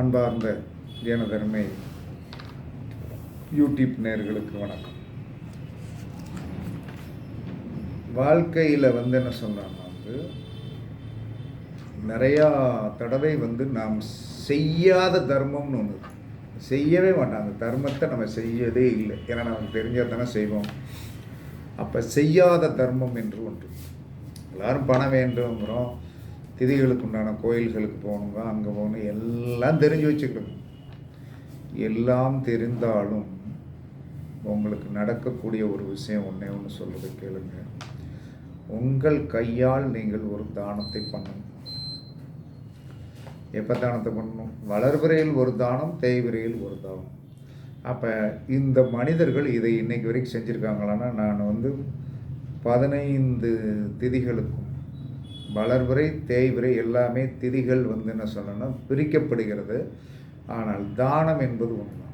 அன்பார்ந்த எனதருமை யூடியூப் நேர்களுக்கு வணக்கம். வாழ்க்கையில் வந்து என்ன சொன்னான்னா வந்து நிறையா தடவை வந்து நாம் செய்யாத தர்மம்னு ஒன்று செய்யவே மாட்டோம் அந்த தர்மத்தை நம்ம செய்யதே இல்லை. ஏன்னா நமக்கு தெரிஞ்சால் தானே செய்வோம். அப்போ செய்யாத தர்மம் என்று ஒன்று. எல்லாரும் பணம் வேண்டுங்கிறோம் திதிகளுக்கு உண்டான கோயில்களுக்கு போகணுங்க அங்கே போகணும் எல்லாம் தெரிஞ்சு வச்சுக்கணும். எல்லாம் தெரிந்தாலும் உங்களுக்கு நடக்கக்கூடிய ஒரு விஷயம் ஒன்றே ஒன்று சொல்லுது கேளுங்க. உங்கள் கையால் நீங்கள் ஒரு தானத்தை பண்ணணும். எப்போ தானத்தை பண்ணணும்? வளர்பிறையில் ஒரு தானம் தேய்விரையில் ஒரு தானம். அப்போ இந்த மனிதர்கள் இதை இன்னைக்கு வரைக்கும் செஞ்சுருக்காங்களான்னா நான் வந்து பதினைந்து திதிகளுக்கும் வளர்விரை தேய்விரை எல்லாமே திதிகள் வந்து என்ன சொல்லணும்னா பிரிக்கப்படுகிறது. ஆனால் தானம் என்பது உண்மை.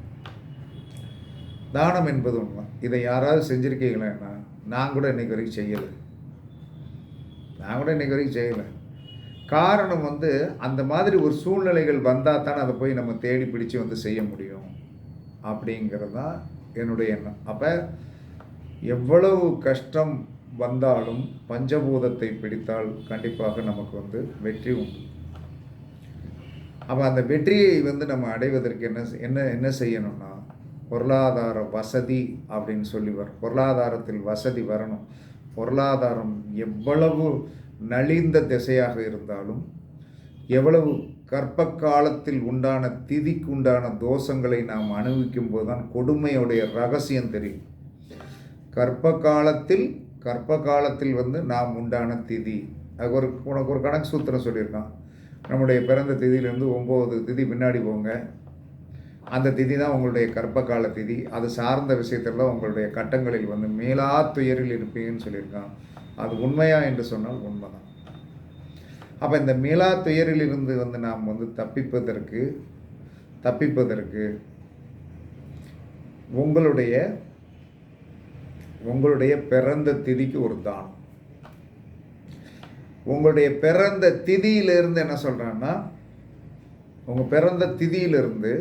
தானம் என்பது உண்மை. இதை யாராவது செஞ்சுருக்கீங்களேன்னா நான் கூட இன்னைக்கு வரைக்கும் செய்யலை. நான் கூட இன்னைக்கு வரைக்கும் செய்யலை. காரணம் வந்து அந்த மாதிரி ஒரு சூழ்நிலைகள் வந்தால் தானே அதை போய் நம்ம தேடி பிடிச்சு வந்து செய்ய முடியும். அப்படிங்கிறது தான் என்னுடைய எண்ணம். அப்போ எவ்வளவு கஷ்டம் வந்தாலும் பஞ்சபூதத்தை பிடித்தால் கண்டிப்பாக நமக்கு வந்து வெற்றி உண்டு. அப்போ அந்த வெற்றியை வந்து நம்ம அடைவதற்கு என்ன என்ன என்ன செய்யணும்னா பொருளாதார வசதி அப்படின்னு சொல்லி வரும் பொருளாதாரத்தில் வசதி வரணும். பொருளாதாரம் எவ்வளவு நலிந்த திசையாக இருந்தாலும் எவ்வளவு கற்ப காலத்தில் உண்டான திதிக்கு உண்டான தோஷங்களை நாம் அனுபவிக்கும் போது தான் கொடுமையுடைய ரகசியம் தெரியும். கற்ப காலத்தில் கர்ப்ப காலத்தில் வந்து நாம் உண்டான திதி. அது ஒரு உனக்கு ஒரு கணக்கு சூத்திரம் சொல்லியிருக்கான். நம்முடைய பிறந்த திதியிலேருந்து ஒம்பது திதி பின்னாடி போங்க. அந்த திதி தான் உங்களுடைய கற்ப கால திதி. அது சார்ந்த விஷயத்தில் உங்களுடைய கட்டங்களில் வந்து மேலா துயரில் இருப்பீங்கன்னு சொல்லியிருக்கான். அது உண்மையா என்று சொன்னால் உண்மைதான். அப்போ இந்த மீளா துயரிலிருந்து வந்து நாம் வந்து தப்பிப்பதற்கு தப்பிப்பதற்கு உங்களுடைய உங்களுடைய பிறந்த திதிக்கு ஒரு தானம். உங்களுடைய பிறந்த திதியிலிருந்து என்ன சொல்கிறான்னா உங்கள் பிறந்த திதியிலிருந்து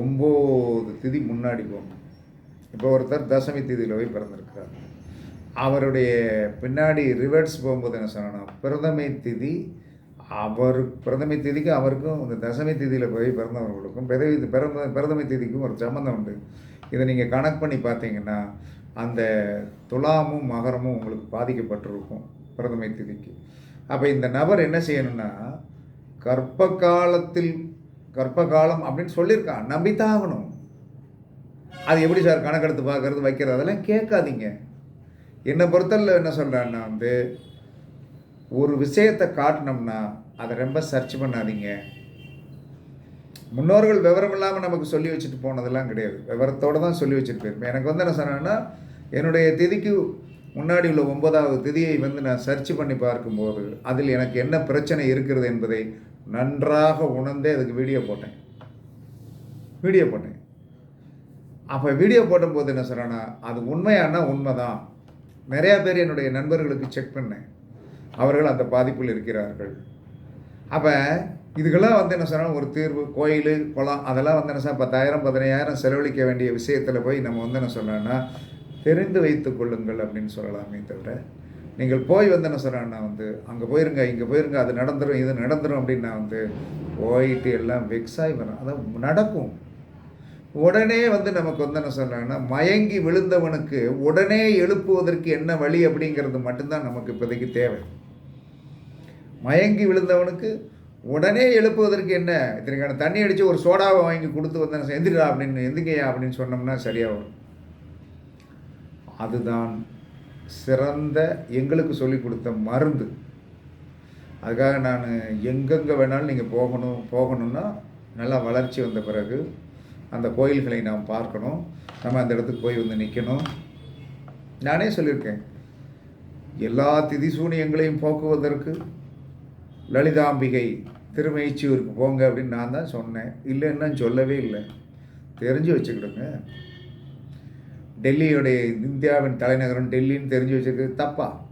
ஒம்பது திதி முன்னாடி போகணும். இப்போ ஒருத்தர் தசமி திதியில் போய் பிறந்திருக்கிறார். அவருடைய பின்னாடி ரிவர்ஸ் போகும்போது என்ன சொல்லணும் பிரதமை திதி அவர் பிரதமை திதிக்கு அவருக்கும் இந்த தசமி திதியில் போய் பிறந்தவர்களுக்கும் பிறவி பிறந்த பிரதமை திதிக்கும் ஒரு சம்மந்தம் உண்டு. இதை நீங்கள் கணக்கு பண்ணி பார்த்தீங்கன்னா அந்த துலாமும் மகரமும் உங்களுக்கு பாதிக்கப்பட்டிருக்கும் பிரதமை திதிக்கு. அப்போ இந்த நபர் என்ன செய்யணும்னா கற்ப காலத்தில் கர்ப்ப காலம் அப்படின்னு சொல்லியிருக்கான் நம்பித்தாகணும் அது எப்படி சார் கணக்கெடுத்து பார்க்கறது வைக்கிறது அதெல்லாம் கேட்காதீங்க. என்னை பொறுத்தல என்ன சொல்கிறேன்னா வந்து ஒரு விஷயத்தை காட்டினோம்னா அதை ரொம்ப சர்ச் பண்ணாதீங்க. முன்னோர்கள் விவரம் இல்லாமல் நமக்கு சொல்லி வச்சுட்டு போனதெல்லாம் கிடையாது. விவரத்தோடு தான் சொல்லி வச்சுட்டு போயிருப்பேன் எனக்கு வந்து என்ன சொன்னேன்னா என்னுடைய திதிக்கு முன்னாடி உள்ள ஒன்பதாவது திதியை வந்து நான் சர்ச் பண்ணி பார்க்கும்போது அதில் எனக்கு என்ன பிரச்சனை இருக்கிறது என்பதை நன்றாக உணர்ந்தே அதுக்கு வீடியோ போட்டேன். வீடியோ போட்டேன். அப்போ வீடியோ போடும்போது என்ன சொல்கிறேன்னா அது உண்மையானா உண்மைதான்? நிறையா பேர் என்னுடைய நண்பர்களுக்கு செக் பண்ணேன். அவர்கள் அந்த பாதிப்பில் இருக்கிறார்கள். அப்போ இதுக்கெல்லாம் வந்து என்ன சொன்னால் ஒரு தீர்வு கோயில் குளம் அதெல்லாம் வந்து என்ன சொன்னால் பத்தாயிரம் பதினையாயிரம் செலவழிக்க வேண்டிய விஷயத்தில் போய் நம்ம வந்து என்ன சொன்னோன்னா தெரிந்து வைத்து கொள்ளுங்கள் அப்படின்னு சொல்லலாமே தவிர நீங்கள் போய் வந்து என்ன சொல்கிறேன்னா வந்து அங்கே போயிருங்க இங்கே போயிருங்க அது நடந்துடும் இது நடந்துரும் அப்படின்னா வந்து போயிட்டு எல்லாம் வெக்ஸாகி வரும் அதான் நடக்கும். உடனே வந்து நமக்கு வந்து என்ன சொல்கிறாங்கன்னா மயங்கி விழுந்தவனுக்கு உடனே எழுப்புவதற்கு என்ன வழி அப்படிங்கிறது மட்டும்தான் நமக்கு இப்போதைக்கு தேவை. மயங்கி விழுந்தவனுக்கு உடனே எழுப்புவதற்கு என்ன? இத்தனைக்கான தண்ணி அடித்து ஒரு சோடாவை வாங்கி கொடுத்து வந்தேன் எந்திரா அப்படின்னு எந்திரிக்கையா அப்படின்னு சொன்னோம்னா சரியாக வரும். அதுதான் சிறந்த எங்களுக்கு சொல்லிக் கொடுத்த மருந்து. அதுக்காக நான் எங்கெங்கே வேணாலும் நீங்கள் போகணும் போகணும்னா நல்லா வளர்ச்சி வந்த பிறகு அந்த கோயில்களை நாம் பார்க்கணும். நம்ம அந்த இடத்துக்கு போய் வந்து நிற்கணும் நானே சொல்லியிருக்கேன். எல்லா திதி சூனியங்களையும் போக்குவதற்கு லலிதாம்பிகை திருமைச்சியூருக்கு போங்க அப்படின்னு நான் தான் சொன்னேன். இல்லைன்னு சொல்லவே இல்லை. தெரிஞ்சு வச்சுக்கிடுங்க. டெல்லியுடைய இந்தியாவின் தலைநகரம் டெல்லின்னு தெரிஞ்சு வச்சுருக்கிறது தப்பா.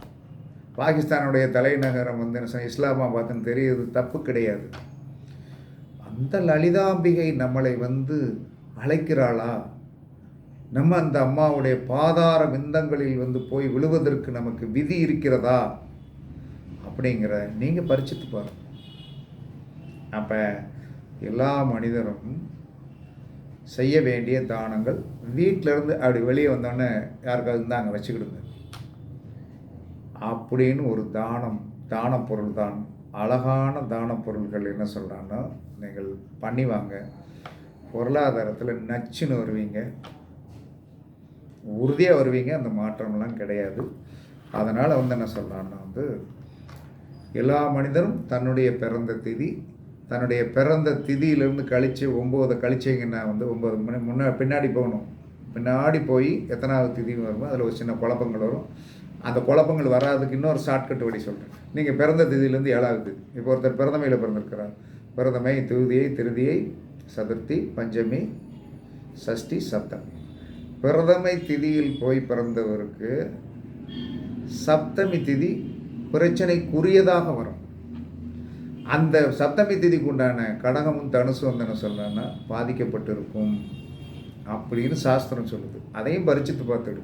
பாகிஸ்தானுடைய தலைநகரம் வந்து என்ன இஸ்லாமாபாத்னு தெரியுது தப்பு கிடையாது. அந்த அந்த லலிதாம்பிகை நம்மளை வந்து அழைக்கிறாளா? நம்ம அந்த அம்மாவுடைய பாதார விந்தங்களில் வந்து போய் விழுவதற்கு நமக்கு விதி இருக்கிறதா? அப்படிங்கிற நீங்கள் பரிச்சித்து பாருங்கள் அப்போ எல்லா மனிதரும் செய்ய வேண்டிய தானங்கள் வீட்டிலேருந்து அப்படி வெளியே வந்தோடனே யாருக்காவது இருந்தாங்க வச்சுக்கிடுங்க. அப்படின்னு ஒரு தானம் தான பொருள் தான். அழகான தான பொருள்கள் என்ன சொல்கிறான்னா நீங்கள் பண்ணி வாங்க. பொருளாதாரத்தில் நச்சுன்னு வருவீங்க. உறுதியாக வருவீங்க. அந்த மாற்றம்லாம் கிடையாது. அதனால் வந்து என்ன சொல்கிறான்னா வந்து எல்லா மனிதரும் தன்னுடைய பிறந்த திதி தன்னுடைய பிறந்த திதியிலேருந்து கழித்து ஒம்போதை கழிச்சிங்கன்னா வந்து ஒம்பது மணி முன்னா பின்னாடி போகணும். பின்னாடி போய் எத்தனாவது திதி வருமோ அதில் ஒரு சின்ன குழப்பங்கள் வரும். அந்த குழப்பங்கள் வராதுக்கு இன்னொரு ஷார்ட்கட் வழி சொல்கிறேன் நீங்கள் பிறந்த திதியிலேருந்து ஏழாவது திதி. இப்போ ஒருத்தர் பிறந்தமையில் பிறந்திருக்கிறார். பிறந்தமை திருதியை திருதியை சதுர்த்தி பஞ்சமி சஷ்டி சப்தமி. பிரதமை திதியில் போய் பிறந்தவருக்கு சப்தமி திதி பிரச்சனைக்குரியதாக வரும். அந்த சப்தமி திதிக்கு உண்டான கடகமும் தனுசும் வந்து என்ன சொல்கிறேன்னா பாதிக்கப்பட்டிருக்கும் அப்படின்னு சாஸ்திரம் சொல்லுது. அதையும் பரிச்சித்து பார்த்துடு.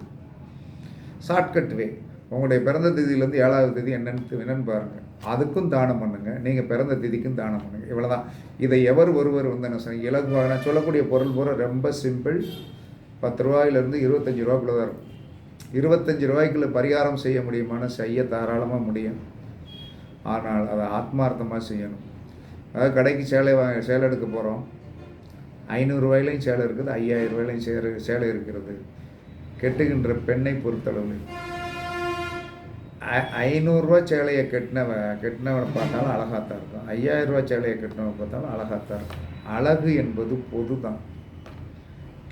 ஷார்ட்கட் வே உங்களுடைய பிறந்த திதியிலேருந்து ஏழாவது திதி என்னென்னு என்னென்னு பாருங்கள் அதுக்கும் தானம் பண்ணுங்கள் நீங்கள் பிறந்த திதிக்கும் தானம் பண்ணுங்க. இவ்வளோதான் இதை எவர் ஒருவர் வந்து என்ன சொன்னீங்க இலகுவாக நான் சொல்லக்கூடிய பொருள் பூரா ரொம்ப சிம்பிள் பத்து ரூபாயிலேருந்து இருபத்தஞ்சி ரூபாக்குள்ள தான் இருக்கும். இருபத்தஞ்சி ரூபாய்க்குள்ள பரிகாரம் செய்ய முடியுமான்னு செய்ய தாராளமாக முடியும். ஆனால் அதை ஆத்மார்த்தமாக செய்யணும். அதாவது கடைக்கு சேலை வாங்க சேலை எடுக்க போகிறோம் ஐநூறுரூவாயிலையும் சேலை இருக்குது ஐயாயிரம் ரூபாயிலையும் சேலை சேலை இருக்கிறது. கெட்டுகின்ற பெண்ணை பொறுத்தளவு ஐநூறுரூவா சேலையை கெட்டினவன் கெட்டினவனை பார்த்தாலும் அழகாத்தான் இருக்கும். ஐயாயிரம் ரூபா சேலையை கெட்டினவன் பார்த்தாலும் அழகாத்தான் இருக்கும். அழகு என்பது பொது தான்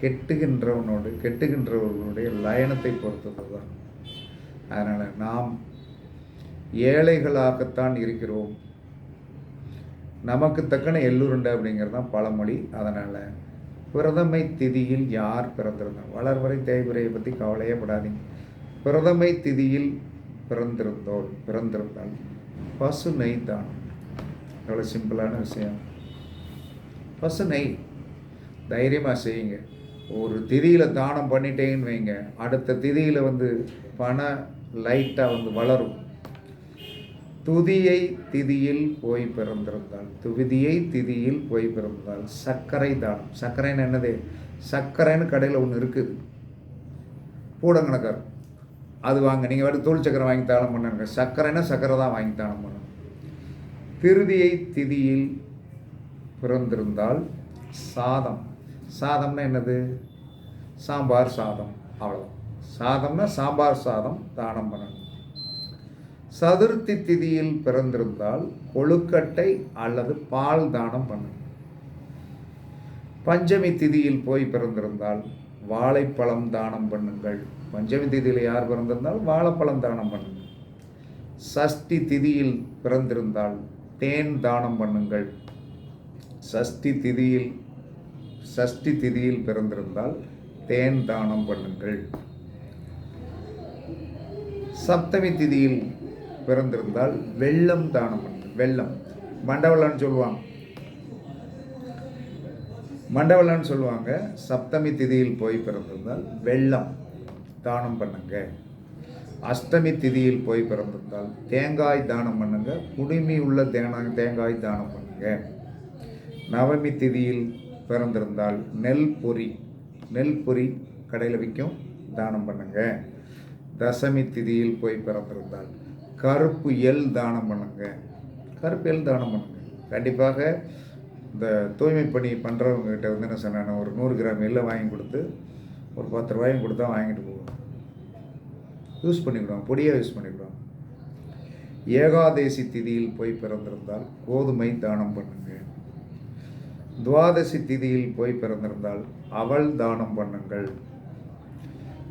கெட்டுகின்றவனோடு கெட்டுகின்றவர்களுடைய லயனத்தை பொறுத்தது தான் அதனால் நாம் ஏழைகளாகத்தான் இருக்கிறோம். நமக்கு தக்கன எள்ளுருண்டை அப்படிங்கிறது தான் பழமொழி. அதனால் பிரதமை திதியில் யார் பிறந்திருந்தார்? வளர்வரை தேய்பிரையை பற்றி கவலையே படாதீங்க. பிரதமை திதியில் பிறந்திருந்தோள் பிறந்திருந்தால் பசு நெய் தான். எவ்வளோ சிம்பிளான விஷயம். பசு நெய். தைரியமாக செய்யுங்க. ஒரு திதியில் தானம் பண்ணிட்டேன்னு வைங்க. அடுத்த திதியில் வந்து பண லைட்டாக வந்து வளரும். துதியை திதியில் போய் பிறந்திருந்தால் துவிதியை திதியில் போய் பிறந்தால் சர்க்கரை தானம். சர்க்கரைன்னு என்னது? சர்க்கரைன்னு கடையில் ஒன்று இருக்குது. பூடங்கணக்கார் அது வாங்க. நீங்கள் வேறு தோல் சக்கரை வாங்கி தானம் பண்ணுங்க. சர்க்கரைன்னா சர்க்கரை தான் வாங்கி தானம் பண்ணணும் திருதியை திதியில் பிறந்திருந்தால் சாதம். சாதம்னா என்னது? சாம்பார் சாதம் அவ்வளோதான் சாதம்னா சாம்பார் சாதம் தானம் பண்ணணும். சதுர்த்தி திதியில் பிறந்திருந்தால் கொழுக்கட்டை அல்லது பால் தானம் பண்ணணும். பஞ்சமி திதியில் போய் பிறந்திருந்தால் வாழைப்பழம் தானம் பண்ணுங்கள். பஞ்சமி திதியில் யார் பிறந்திருந்தால்? வாழைப்பழம் தானம் பண்ணுங்கள். சஷ்டி திதியில் பிறந்திருந்தால் தேன் தானம் பண்ணுங்கள். சஷ்டி திதியில் சஷ்டி திதியில் பிறந்திருந்தால் தேன் தானம் பண்ணுங்கள். சப்தமி திதியில் பிறந்திருந்தால் வெள்ளம் தானம் பண்ணுங்கள். வெள்ளம். மண்டவளம்னு சொல்லுவாங்க மண்டவளம்னு சொல்லுவாங்க சப்தமி திதியில் போய் பிறந்திருந்தால் வெள்ளம் தானம் பண்ணுங்க. அஷ்டமி திதியில் போய் பிறந்திருந்தால் தேங்காய் தானம் பண்ணுங்க. குடுமி உள்ள தேனா தேங்காய் தானம் பண்ணுங்க. நவமி திதியில் பிறந்திருந்தால் நெல் பொறி நெல் பொறி கடையில் விற்கும் தானம் பண்ணுங்க. தசமி திதியில் போய் பிறந்திருந்தால் கருப்பு எல் தானம் பண்ணுங்க. கருப்பு எல் தானம் பண்ணுங்க. கண்டிப்பாக இந்த தூய்மை பணி பண்ணுறவங்ககிட்ட வந்து என்ன சொன்னேன் ஒரு நூறு கிராம் எல்லை வாங்கி கொடுத்து ஒரு பத்து ரூபாயும் கொடுத்தா வாங்கிட்டு போவோம். யூஸ் பண்ணிக்கிடுவோம். பொடியாக யூஸ் பண்ணிக்கிடுவோம். ஏகாதேசி திதியில் போய் பிறந்திருந்தால் கோதுமை தானம் பண்ணுங்கள் துவாதசி திதியில் போய் பிறந்திருந்தால் அவள் தானம் பண்ணுங்கள்.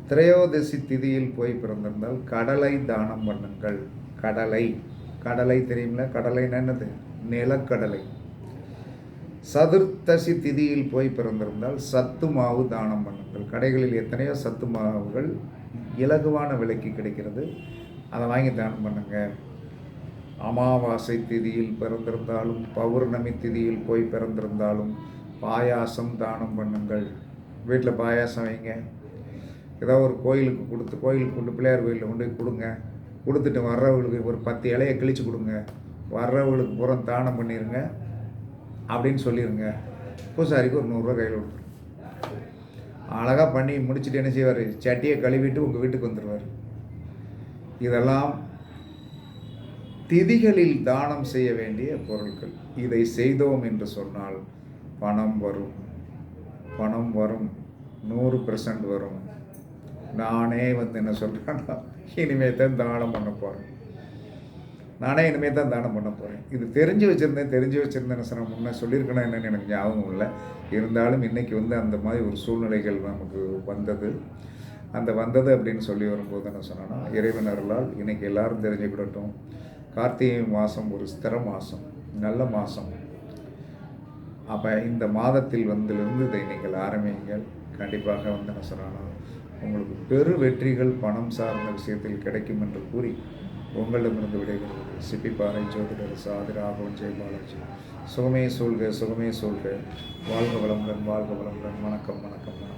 திரையோதசி திதியில் போய் பிறந்திருந்தால் கடலை தானம் பண்ணுங்கள். கடலை. கடலை தெரியுமில்ல? கடலைன்னா என்னது? நிலக்கடலை. சதுர்த்தசி திதியில் போய் பிறந்திருந்தால் சத்து மாவு தானம் பண்ணுங்கள். கடைகளில் எத்தனையோ சத்து மாவுகள் இலகுவான விலைக்கு கிடைக்கிறது. அதை வாங்கி தானம் பண்ணுங்கள் அமாவாசை திதியில் பிறந்திருந்தாலும் பௌர்ணமி திதியில் போய் பிறந்திருந்தாலும் பாயாசம் தானம் பண்ணுங்கள். வீட்டில் பாயாசம் வைங்க. ஏதோ ஒரு கோயிலுக்கு கொடுத்து கோயிலுக்கு கொண்டு பிள்ளையார் கோயிலில் கொண்டு போய் கொடுங்க. கொடுத்துட்டு வர்றவங்களுக்கு ஒரு பத்து இலையை கிழிச்சு கொடுங்க. வர்றவங்களுக்கு புறம் தானம் பண்ணிடுங்க அப்படின்னு சொல்லிடுங்க பூசாரிக்கு ஒரு நூறுரூவா கையில் கொடுத்துரும் அழகாக பண்ணி முடிச்சுட்டு என்ன செய்வார்? சட்டியை கழுவிட்டு உங்கள் வீட்டுக்கு வந்துடுவார் இதெல்லாம் திதிகளில் தானம் செய்ய வேண்டிய பொருட்கள். இதை செய்தோம் என்று சொன்னால் பணம் வரும். பணம் வரும். நூறு பெர்சன்ட் வரும். நானே வந்து என்ன சொல்கிறேன்னா இனிமேல் தான் தானம் பண்ண போகிறேன் நானே இனிமேல் தான் தானம் பண்ண போகிறேன் இது தெரிஞ்சு வச்சுருந்தேன் தெரிஞ்சு வச்சுருந்தேன் சார் முன்னே சொல்லியிருக்கணும் என்னென்னு எனக்கு ஞாபகம் இல்லை. இருந்தாலும் இன்றைக்கி வந்து அந்த மாதிரி ஒரு சூழ்நிலைகள் நமக்கு வந்தது. அந்த வந்தது அப்படின்னு சொல்லி வரும்போது என்ன சொன்னேன்னா இறைவனர்களால் இன்றைக்கி எல்லாரும் தெரிஞ்சுக்கிடட்டும். கார்த்திகை மாதம் ஒரு ஸ்திர மாதம் நல்ல மாதம் அப்போ இந்த மாதத்தில் வந்திலிருந்து இதை நீங்கள் ஆரம்பியுங்கள் கண்டிப்பாக வந்து என்ன உங்களுக்கு பெரு வெற்றிகள் பணம் சார்ந்த விஷயத்தில் கிடைக்கும் என்று கூறி உங்களிடமிருந்து விடைபெறுவது. சிப்பிப்பாறை ஜோதிடர் சாதி ராகவன் ஜெயபாலாஜி சுகமே சொல்க சுகமே சொல்க வாழ்க வளமுடன் வாழ்க வளமுடன். வணக்கம் வணக்கம் வணக்கம்.